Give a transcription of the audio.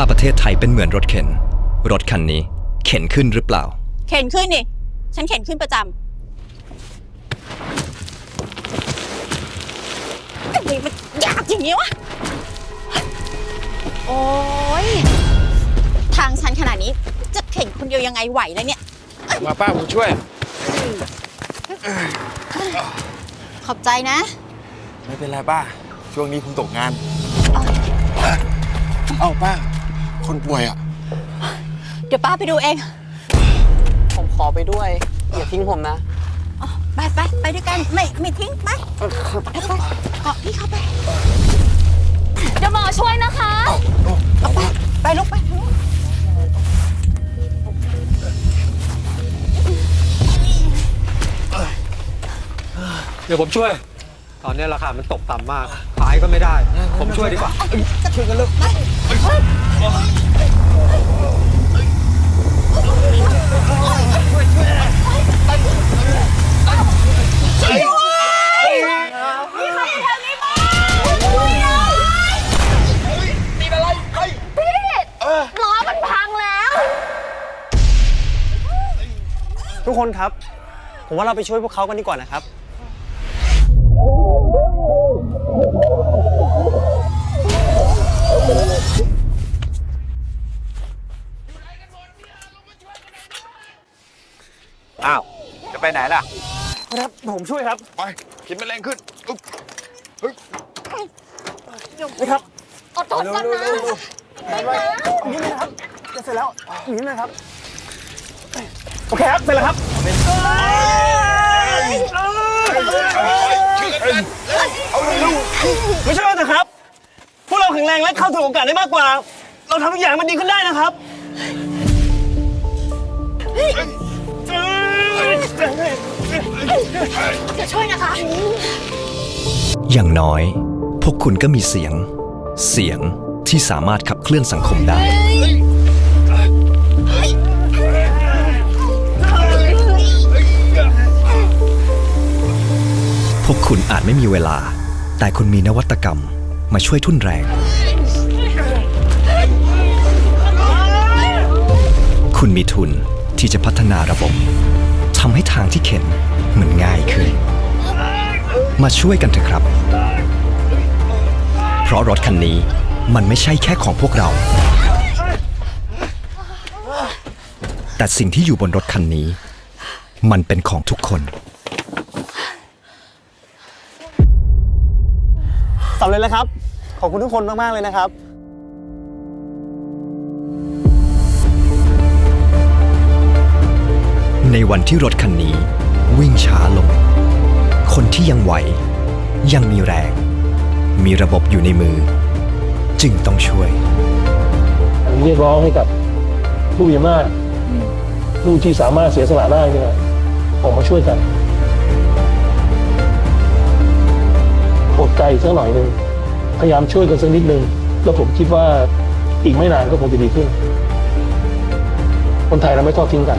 ถ้าประเทศไทยเป็นเหมือนรถเข็น รถคันนี้ เข็นขึ้นหรือเปล่า เข็นขึ้นนี่ ฉันเข็นขึ้นประจำทำไมมันยากอย่างนี้วะ โอ๊ยทางชันขนาดนี้จะเข็นคนเดียวยังไงไหวแล้วเนี่ย มาป้าผมช่วย ขอบใจนะ ไม่เป็นไรป้า ช่วงนี้ผมตกงาน เอ้าป้า คนป่วยอะเดี๋ยวป้าไปดูเอง ผมขอไปด้วย อย่าทิ้งผมนะอ๋อไปไปไปด้วยกัน ไม่ไม่ทิ้งไปไปไปเกาะพี่เข้าไป เดี๋ยวหมอช่วยนะคะ เอาไปไปลุกไปเดี๋ยวผมช่วย ตอนนี้ราคามันตกต่ำมาก ขายก็ไม่ได้ ผมช่วยดีกว่าช่วยกันเลยล้อมันพังแล้ว ทุกคนครับ ผมว่าเราไปช่วยพวกเขากันดีกว่านะครับ จะไปไหนล่ะ ครับผมช่วยครับไปกินแมลงขึ้นอึ๊บนี่ครับอดทนก่อนนะนี่นะครับจะเสร็จแล้วนี่นะครับโอเคครับเสร็จแล้วครับเอาเร็วไม่ใช่ว่านะครับ พวกเราแข็งแรงและเข้าถึงโอกาสได้มากกว่า เราทำทุกอย่างให้มันดีขึ้นได้นะครับ อย่างน้อย พวกคุณก็มีเสียง เสียงที่สามารถขับเคลื่อนสังคมได้ พวกคุณอาจไม่มีเวลา แต่คุณมีนวัตกรรมมาช่วยทุ่นแรง คุณมีทุนที่จะพัฒนาระบบทำให้ทางที่เข็นมันง่ายขึ้น มาช่วยกันเถอะครับ เพราะรถคันนี้มันไม่ใช่แค่ของพวกเรา แต่สิ่งที่อยู่บนรถคันนี้ มันเป็นของทุกคนสำเร็จแล้วครับ ขอบคุณทุกคนมาก ๆ เลยนะครับ ในวันที่รถคันนี้วิ่งช้าลง คนที่ยังไหว ยังมีแรง มีระบบอยู่ในมือ จึงต้องช่วย เรียกร้องให้กับผู้มีอำนาจผู้ที่สามารถเสียสละได้เนี่ยออกมาช่วยกันอดใจสักหน่อยหนึ่งพยายามช่วยกันสักนิดหนึ่งแล้วผมคิดว่าอีกไม่นานก็คงจะดีขึ้น คนไทยเราไม่ทอดทิ้งกัน